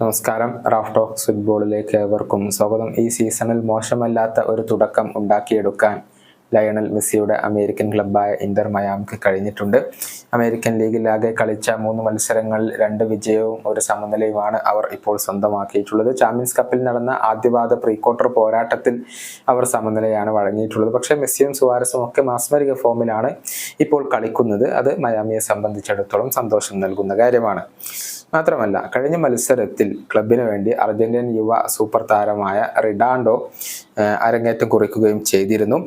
നമസ്കാരം. Raf talks ഫുട്ബോളിലേക്ക് ഏവർക്കും സ്വാഗതം. ഈ സീസണിൽ മോശമല്ലാത്ത ഒരു തുടക്കം ഉണ്ടാക്കിയെടുക്കാൻ ലയണൽ മെസ്സിയുടെ അമേരിക്കൻ ക്ലബ്ബായ ഇന്റർ മയാമിക്ക് കഴിഞ്ഞിട്ടുണ്ട്. അമേരിക്കൻ ലീഗിലാകെ കളിച്ച മൂന്ന് മത്സരങ്ങളിൽ രണ്ട് വിജയവും ഒരു സമനിലയുമാണ് അവർ ഇപ്പോൾ സ്വന്തമാക്കിയിട്ടുള്ളത്. ചാമ്പ്യൻസ് കപ്പിൽ നടന്ന ആദ്യപാദ പ്രീ ക്വാർട്ടർ പോരാട്ടത്തിൽ അവർ സമനിലയാണ് വഴങ്ങിയിട്ടുള്ളത്. പക്ഷേ മെസ്സിയും സുവാരസും ഒക്കെ മാസ്മരിക ഫോമിലാണ് ഇപ്പോൾ കളിക്കുന്നത്. അത് മയാമിയെ സംബന്ധിച്ചിടത്തോളം സന്തോഷം നൽകുന്ന കാര്യമാണ്. മാത്രമല്ല കഴിഞ്ഞ മത്സരത്തിൽ ക്ലബിന് വേണ്ടി അർജന്റീൻ യുവ സൂപ്പർ താരമായ റിഡാൻഡോ അരങ്ങേറ്റം കുറിക്കുകയും ചെയ്തിരുന്നു.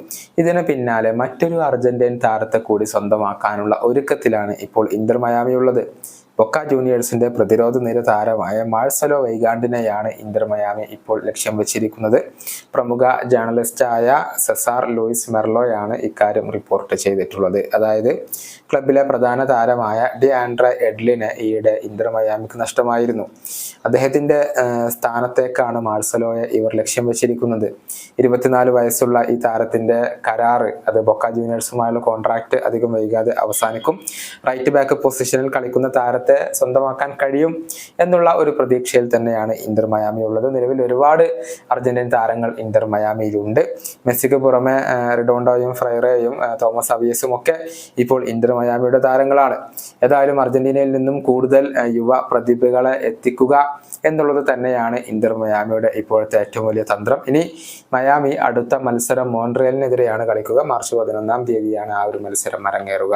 ഇതിന് പിന്നാലെ മറ്റൊരു അർജന്റീൻ താരത്തെ കൂടി സ്വന്തമാക്കാനുള്ള ഒരുക്കത്തിലാണ് ഇപ്പോൾ ഇന്റർ മയാമിയുള്ളത്. ബൊക്ക ജൂനിയേഴ്സിന്റെ പ്രതിരോധ നിര താരമായ മാഴ്സലോ വൈഗാണ്ടിനെയാണ് ഇന്റർ മയാമി ഇപ്പോൾ ലക്ഷ്യം വെച്ചിരിക്കുന്നത്. പ്രമുഖ ജേർണലിസ്റ്റായ സെസാർ ലൂയിസ് മെർലോയാണ് ഇക്കാര്യം റിപ്പോർട്ട് ചെയ്തിട്ടുള്ളത്. അതായത് ക്ലബിലെ പ്രധാന താരമായ ഡി ആൻഡ്ര എഡ്ലിനെ ഈയിടെ ഇന്റർ മയാമിക്ക് നഷ്ടമായിരുന്നു. അദ്ദേഹത്തിന്റെ സ്ഥാനത്തേക്കാണ് മാർസലോയെ ഇവർ ലക്ഷ്യം വെച്ചിരിക്കുന്നത്. ഇരുപത്തിനാല് വയസ്സുള്ള ഈ താരത്തിന്റെ കരാറ് അത് ബൊക്ക ജൂനിയേഴ്സുമായുള്ള കോൺട്രാക്ട് അധികം വൈകാതെ അവസാനിക്കും. റൈറ്റ് ബാക്ക് പൊസിഷനിൽ കളിക്കുന്ന താരത്തെ സ്വന്തമാക്കാൻ കഴിയും എന്നുള്ള ഒരു പ്രതീക്ഷയിൽ തന്നെയാണ് ഇന്റർ മയാമി ഉള്ളത് നിലവിൽ ഒരുപാട് അർജന്റീൻ താരങ്ങൾ ഇന്റർ മയാമിയിലുണ്ട്. മെസ്സിക്ക് പുറമെ റിഡോണ്ടോയും ഫ്രൈറേയും തോമസ് അവിയസും ഒക്കെ ഇപ്പോൾ ഇന്റർ മയാമിയുടെ താരങ്ങളാണ്. ഏതായാലും അർജന്റീനയിൽ നിന്നും കൂടുതൽ യുവ പ്രതിഭകളെ എത്തിക്കുക എന്നുള്ളത് തന്നെയാണ് ഇന്റർ മയാമിയുടെ ഇപ്പോഴത്തെ ഏറ്റവും വലിയ തന്ത്രം. ഇനി മയാമി അടുത്ത മത്സരം മോൺട്രിയലിനെതിരെയാണ് കളിക്കുക. മാർച്ച് പതിനൊന്നാം തീയതിയാണ് ആ ഒരു മത്സരം അരങ്ങേറുക.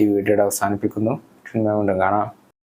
ഈ വീഡിയോയുടെ അവസാനിപ്പിക്കുന്നു. വീണ്ടും കാണാം.